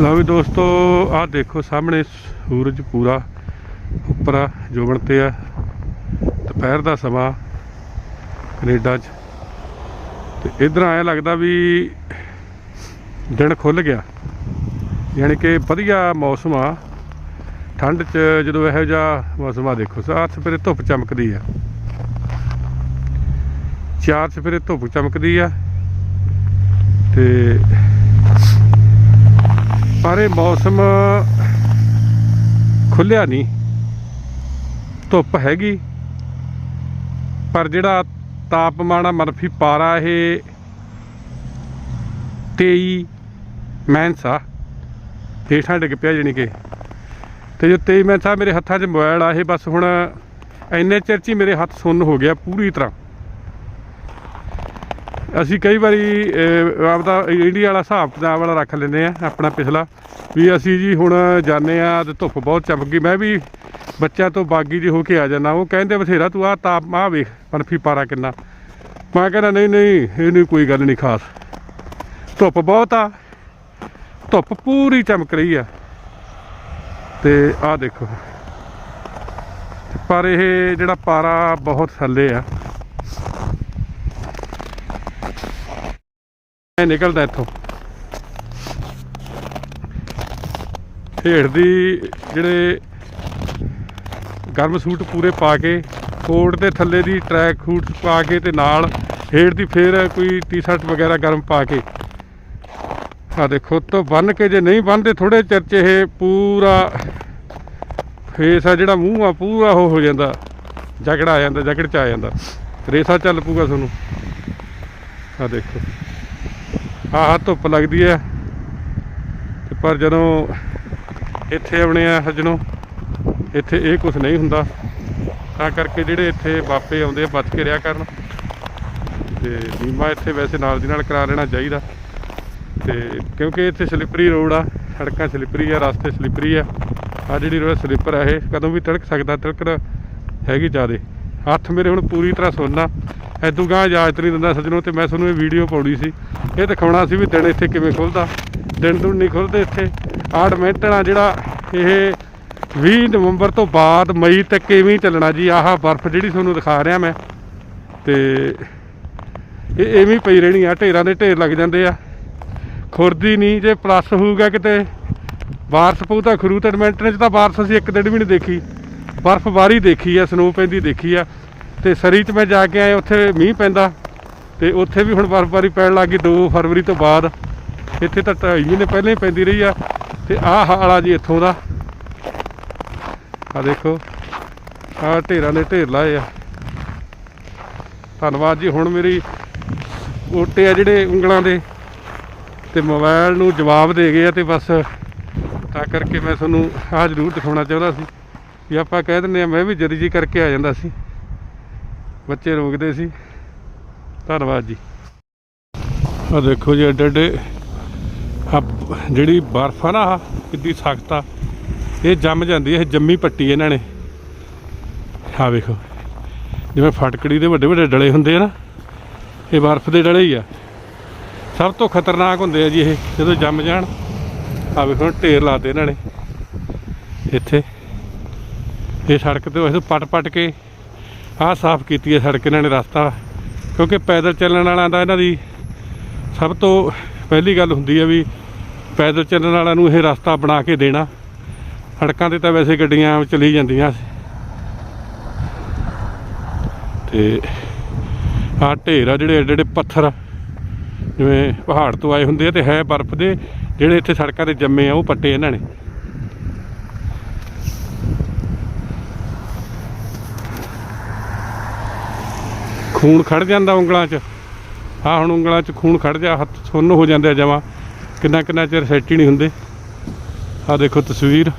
ਲਓ ਵੀ ਦੋਸਤੋ, ਆਹ ਦੇਖੋ ਸਾਹਮਣੇ ਸੂਰਜ ਪੂਰਾ ਉੱਪਰ ਆ ਜੋਬਣ ਤੇ ਆ। ਦੁਪਹਿਰ ਦਾ ਸਮਾਂ ਕੈਨੇਡਾ 'ਚ। ਤੇ ਇਧਰ ਆਇਆ ਲੱਗਦਾ ਵੀ ਦਿਨ ਖੁੱਲ ਗਿਆ। ਯਾਨੀ ਕਿ ਵਧੀਆ ਮੌਸਮ ਆ। ਠੰਡ 'ਚ ਜਦੋਂ ਇਹੋ ਜਿਹਾ ਮੌਸਮ ਆ, ਦੇਖੋ ਸਾਥ ਸਵੇਰੇ ਧੁੱਪ ਚਮਕਦੀ ਆ। ਚਾਰ ਸਵੇਰੇ ਧੁੱਪ ਚਮਕਦੀ ਆ। ਤੇ ਪਰ ਇਹ ਮੌਸਮ ਖੁੱਲਿਆ ਨਹੀਂ। ਧੁੱਪ ਹੈਗੀ, ਪਰ ਜਿਹੜਾ ਤਾਪਮਾਨ ਆ ਮਨਫੀ ਪਾਰਾ ਇਹ 23 ਮੈਂਸ ਹੇਠਾਂ ਡਿੱਗ ਪਿਆ ਜਾਣੀ ਕਿ। ਤੇ ਜੋ 23 ਮੈਂਸ ਮੇਰੇ ਹੱਥਾਂ 'ਚ ਮੋਬਾਈਲ ਆ, ਇਹ ਬਸ ਹੁਣ ਇੰਨੇ ਚਿਰ 'ਚ ਹੀ ਮੇਰੇ ਹੱਥ ਸੁੰਨ ਹੋ ਗਿਆ ਪੂਰੀ ਤਰ੍ਹਾਂ। ਅਸੀਂ ਕਈ ਵਾਰੀ ਆਪਦਾ ਇੰਡੀਆ ਵਾਲਾ ਹਿਸਾਬ ਕਿਤਾਬ ਵਾਲਾ ਰੱਖ ਲੈਂਦੇ ਆ ਆਪਣਾ ਪਿਛਲਾ। ਵੀ ਅਸੀਂ ਜੀ ਹੁਣ ਜਾਂਦੇ ਆ ਤੇ ਧੁੱਪ ਬਹੁਤ ਚਮਕ ਗਈ। ਮੈਂ ਵੀ ਬੱਚਿਆਂ ਤੋਂ ਬਾਗੀ ਜੀ ਹੋ ਕੇ ਆ ਜਾਣਾ ਉਹ ਕਹਿੰਦੇ ਬਥੇਰਾ, ਤੂੰ ਆ ਤਾਪ ਆ ਵੇਖ ਮਨਫੀ ਪਾਰਾ ਕਿੰਨਾ। ਮੈਂ ਕਹਿੰਦਾ, ਨਹੀਂ ਨਹੀਂ ਇਹ ਨਹੀਂ ਕੋਈ ਗੱਲ ਨਹੀਂ ਖਾਸ। ਧੁੱਪ ਬਹੁਤ ਆ। ਧੁੱਪ ਪੂਰੀ ਚਮਕ ਰਹੀ ਆ। ਤੇ ਆਹ ਦੇਖੋ। ਪਰ ਇਹ ਜਿਹੜਾ ਪਾਰਾ ਬਹੁਤ ਥੱਲੇ ਆ। ਨਿਕਲਦਾ ਇੱਥੋਂ। ਹੇਠ ਦੀ ਜਿਹੜੇ ਗਰਮ ਸੂਟ ਪੂਰੇ ਪਾ ਕੇ, ਕੋਟ ਦੇ ਥੱਲੇ ਦੀ ਟਰੈਕ ਸੂਟ ਪਾ ਕੇ ਤੇ ਨਾਲ ਹੇਠ ਦੀ ਫੇਰ ਕੋਈ ਟੀ-ਸ਼ਰਟ ਵਗੈਰਾ ਗਰਮ ਪਾ ਕੇ। ਆ ਦੇਖੋ ਤੋਂ ਬੰਨ ਕੇ ਜੇ ਨਹੀਂ ਬੰਨਦੇ ਥੋੜੇ ਚਿਰ ਚ ਇਹ ਪੂਰਾ ਫੇਸ ਆ, ਜਿਹੜਾ ਮੂੰਹ ਆ, ਪੂਰਾ ਉਹ ਹੋ ਜਾਂਦਾ, ਜਕੜ ਆ ਜਾਂਦਾ, ਜਕੜ ਚ ਆ ਜਾਂਦਾ। ਰੇਸਾ ਚੱਲ ਪੂਗਾ ਤੁਹਾਨੂੰ। ਆ ਦੇਖੋ। ਆਹ ਧੁੱਪ ਲੱਗਦੀ ਹੈ। ਤੇ ਪਰ ਜਦੋਂ ਇੱਥੇ ਆਉਣੇ ਆ ਸੱਜਣੋ, ਇੱਥੇ ਇਹ ਕੁਝ ਨਹੀਂ ਹੁੰਦਾ। ਤਾਂ ਕਰਕੇ ਜਿਹੜੇ ਇੱਥੇ ਬਾਪੇ ਆਉਂਦੇ ਆ, ਬਚ ਕੇ ਰਿਹਾ ਕਰਨ। ਤੇ ਬੀਮਾ ਇੱਥੇ ਵੈਸੇ ਨਾਲ ਦੀ ਨਾਲ ਕਰਾ ਲੈਣਾ ਚਾਹੀਦਾ। ਤੇ ਕਿਉਂਕਿ ਇੱਥੇ ਸਲਿੱਪਰੀ ਰੋਡ ਆ, ਸੜਕਾਂ ਸਲਿੱਪਰੀ ਆ, ਰਸਤੇ ਸਲਿੱਪਰੀ ਆ। ਆ ਜਿਹੜੀ ਰੋਡ ਸਲਿੱਪਰ ਆ ਇਹ ਕਦੋਂ ਵੀ ਤਿਲਕ ਸਕਦਾ ਤਿਲਕਣ ਹੈਗੀ ਜ਼ਿਆਦੇ। ਹੱਥ ਮੇਰੇ ਹੁਣ ਪੂਰੀ ਤਰ੍ਹਾਂ ਸੁਣਨਾ ਐਦੂ ਗਾਂ ਇਜਾਜ਼ਤ ਨਹੀਂ ਦਿੰਦਾ ਸੱਜਣੋ ਤੇ ਮੈਂ ਤੁਹਾਨੂੰ ਇਹ ਵੀਡੀਓ ਪਾਉਣੀ ਸੀ। ਇਹ ਦਿਖਾਉਣਾ ਸੀ ਵੀ ਦਿਨ ਇੱਥੇ ਕਿਵੇਂ ਖੁੱਲਦਾ। ਦਿਨ ਦੁਨ ਨਹੀਂ ਖੁੱਲਦੇ ਇੱਥੇ। ਆੜ ਮਿੰਟਣਾ ਜਿਹੜਾ ਇਹ 20 ਨਵੰਬਰ ਤੋਂ ਬਾਅਦ ਮਈ ਤੱਕ ਇਵੇਂ ਹੀ ਚੱਲਣਾ ਜੀ। ਆਹ ਬਰਫ਼ ਜਿਹੜੀ ਤੁਹਾਨੂੰ ਦਿਖਾ ਰਿਹਾ ਮੈਂ। ਤੇ ਇਹ ਐਵੇਂ ਪਈ ਰਹਿਣੀ ਆ। ਢੇਰਾਂ ਦੇ ਢੇਰ ਲੱਗ ਜਾਂਦੇ ਆ। ਖੁਰਦੀ ਨਹੀਂ ਜੇ ਪਲੱਸ ਹੋਊਗਾ ਕਿਤੇ। ਬਾਰਸ ਪਊ ਤਾਂ ਖਰੂ ਤੇ ਮਿੰਟਾਂ 'ਚ ਤਾਂ ਬਾਰਸ ਅਸੀਂ ਇੱਕ ਦਿਨ ਵੀ ਨਹੀਂ ਦੇਖੀ। ਬਰਫ਼ਬਾਰੀ ਦੇਖੀ ਆ ਸਨੋ ਪੈਂਦੀ ਦੇਖੀ ਆ। ਤੇ ਸਰੀ 'ਚ ਮੈਂ ਜਾ ਕੇ ਆਇਆ, ਉੱਥੇ ਮੀਂਹ ਪੈਂਦਾ ਤੇ ਉੱਥੇ ਵੀ ਹੁਣ ਬਰਫ਼ਬਾਰੀ ਪੈਣ ਲੱਗੀ 2 ਫਰਵਰੀ ਤੋਂ ਬਾਅਦ। ਇੱਥੇ ਤਾਂ ਢਾਈ ਮਹੀਨੇ ਪਹਿਲਾਂ ਹੀ ਪੈਂਦੀ ਰਹੀ ਆ ਤੇ ਆਹ ਹਾਲ ਆ ਜੀ ਇੱਥੋਂ ਦਾ। ਆ ਦੇਖੋ, ਆਹ ਢੇਰਾਂ ਦੇ ਢੇਰ ਲਾਏ ਆ। ਧੰਨਵਾਦ ਜੀ, ਹੁਣ ਮੇਰੀ ਓਟੇ ਆ ਜਿਹੜੇ ਉਂਗਲਾਂ ਦੇ ਤੇ ਮੋਬਾਈਲ ਨੂੰ ਜਵਾਬ ਦੇ ਗਏ ਆ ਤੇ ਬਸ ਤਾਂ ਕਰਕੇ ਮੈਂ ਤੁਹਾਨੂੰ ਆਹ ਜ਼ਰੂਰ ਦਿਖਾਉਣਾ ਚਾਹੁੰਦਾ ਸੀ ਵੀ ਆਪਾਂ ਕਹਿ ਦਿੰਦੇ ਆ, ਮੈਂ ਵੀ ਜਰੀ ਜੀ ਕਰਕੇ ਆ ਜਾਂਦਾ ਸੀ। ਬੱਚੇ ਰੋਕਦੇ ਸੀ। ਧੰਨਵਾਦ ਜੀ। ਆ ਦੇਖੋ ਜੀ, ਐਡੇ ਐਡੇ ਆ ਜਿਹੜੀ ਬਰਫ਼ ਆ ਨਾ, ਆਹ ਕਿੰਨੀ ਸਖਤ ਆ। ਇਹ ਜੰਮ ਜਾਂਦੀ ਹੈ ਇਹ ਜੰਮੀ ਪੱਟੀ ਇਹਨਾਂ ਨੇ। ਆ ਵੇਖੋ, ਜਿਵੇਂ ਫਟਕੜੀ ਦੇ ਵੱਡੇ ਵੱਡੇ ਡਲੇ ਹੁੰਦੇ ਆ ਨਾ, ਇਹ ਬਰਫ਼ ਦੇ ਡਲੇ ਹੀ ਆ। ਸਭ ਤੋਂ ਖਤਰਨਾਕ ਹੁੰਦੇ ਆ ਜੀ ਇਹ, ਜਦੋਂ ਜੰਮ ਜਾਣ। ਆ ਵੇਖੋ, ਢੇਰ ਲਾਤੇ ਇਹਨਾਂ ਨੇ। ਇੱਥੇ, ਇਹ ਸੜਕ ਤੇ ਵੈਸੇ ਪਟ ਪਟ ਕੇ ਆਹ ਸਾਫ਼ ਕੀਤੀ ਹੈ ਸੜਕ ਇਹਨਾਂ ਨੇ ਰਸਤਾ, ਕਿਉਂਕਿ ਪੈਦਲ ਚੱਲਣ ਵਾਲਿਆਂ ਦਾ ਇਹਨਾਂ ਦੀ ਸਭ ਤੋਂ ਪਹਿਲੀ ਗੱਲ ਹੁੰਦੀ ਹੈ ਵੀ ਪੈਦਲ ਚੱਲਣ ਵਾਲਿਆਂ ਨੂੰ ਇਹ ਰਸਤਾ ਬਣਾ ਕੇ ਦੇਣਾ। ਸੜਕਾਂ ਤੇ ਤਾਂ ਵੈਸੇ ਗੱਡੀਆਂ ਚਲੀ ਜਾਂਦੀਆਂ। ਤੇ ਆਹ ਢੇਰ ਆ ਜਿਹੜੇ ਐਡੇ ਐਡੇ ਪੱਥਰ ਜਿਵੇਂ ਪਹਾੜ ਤੋਂ ਆਏ ਹੁੰਦੇ ਆ ਤੇ ਹੈ ਬਰਫ਼ ਦੇ, ਜਿਹੜੇ ਇੱਥੇ ਸੜਕਾਂ ਤੇ ਜੰਮੇ ਆ, ਉਹ ਪੱਟੇ ਇਹਨਾਂ ਨੇ। ਖੂਨ ਖੜ ਜਾਂਦਾ ਉਂਗਲਾਂ 'ਚ। ਆ ਹੁਣ ਉਂਗਲਾਂ 'ਚ ਖੂਨ ਖੜ ਜਾ, ਹੱਥ ਸੁੰਨ ਹੋ ਜਾਂਦੇ ਆ ਜਮਾਂ। ਕਿੰਨਾ ਕਿੰਨਾ ਚਿਰ ਸੈੱਟ ਹੀ ਨਹੀਂ ਹੁੰਦੇ। ਆ ਦੇਖੋ ਤਸਵੀਰ।